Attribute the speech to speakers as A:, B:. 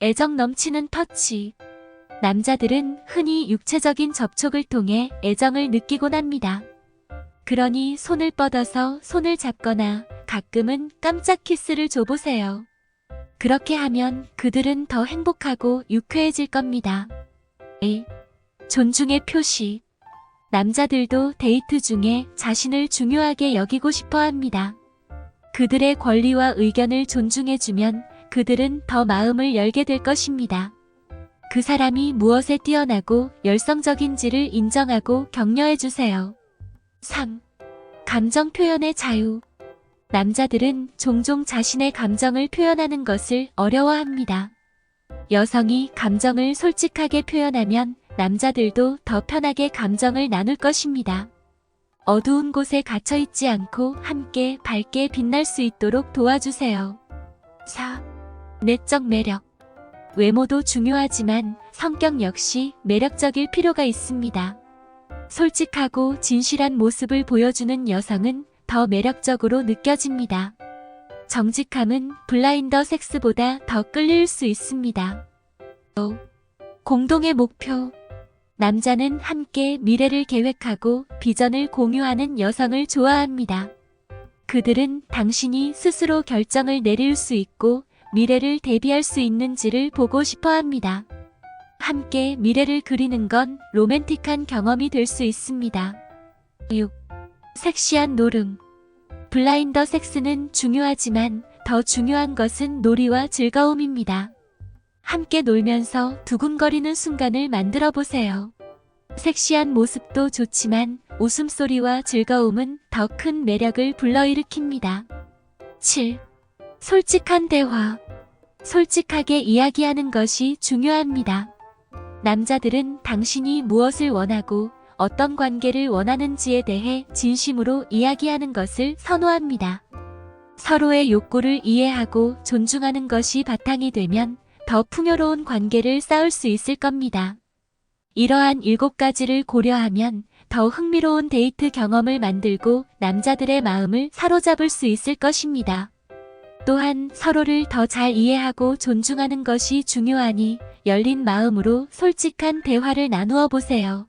A: 애정 넘치는 터치. 남자들은 흔히 육체적인 접촉을 통해 애정을 느끼곤 합니다. 그러니 손을 뻗어서 손을 잡거나 가끔은 깜짝 키스를 줘보세요. 그렇게 하면 그들은 더 행복하고 유쾌해질 겁니다. 1. 존중의 표시. 남자들도 데이트 중에 자신을 중요하게 여기고 싶어 합니다. 그들의 권리와 의견을 존중해주면 그들은 더 마음을 열게 될 것입니다. 그 사람이 무엇에 뛰어나고 열성적인지를 인정하고 격려해 주세요. 3. 감정 표현의 자유. 남자들은 종종 자신의 감정을 표현하는 것을 어려워합니다. 여성이 감정을 솔직하게 표현하면 남자들도 더 편하게 감정을 나눌 것입니다. 어두운 곳에 갇혀 있지 않고 함께 밝게 빛날 수 있도록 도와주세요. 4. 내적 매력. 외모도 중요하지만 성격 역시 매력적일 필요가 있습니다. 솔직하고 진실한 모습을 보여주는 여성은 더 매력적으로 느껴집니다. 정직함은 블라인더 섹스보다 더 끌릴 수 있습니다. 5. 공동의 목표. 남자는 함께 미래를 계획하고 비전을 공유하는 여성을 좋아합니다. 그들은 당신이 스스로 결정을 내릴 수 있고 미래를 대비할 수 있는지를 보고 싶어 합니다. 함께 미래를 그리는 건 로맨틱한 경험이 될 수 있습니다. 6. 섹시한 노름. 블라인더 섹스는 중요하지만 더 중요한 것은 놀이와 즐거움입니다. 함께 놀면서 두근거리는 순간을 만들어 보세요. 섹시한 모습도 좋지만 웃음소리와 즐거움은 더 큰 매력을 불러일으킵니다. 7. 솔직한 대화. 솔직하게 이야기하는 것이 중요합니다. 남자들은 당신이 무엇을 원하고 어떤 관계를 원하는지에 대해 진심으로 이야기하는 것을 선호합니다. 서로의 욕구를 이해하고 존중하는 것이 바탕이 되면 더 풍요로운 관계를 쌓을 수 있을 겁니다. 이러한 일곱 가지를 고려하면 더 흥미로운 데이트 경험을 만들고 남자들의 마음을 사로잡을 수 있을 것입니다. 또한 서로를 더 잘 이해하고 존중하는 것이 중요하니 열린 마음으로 솔직한 대화를 나누어 보세요.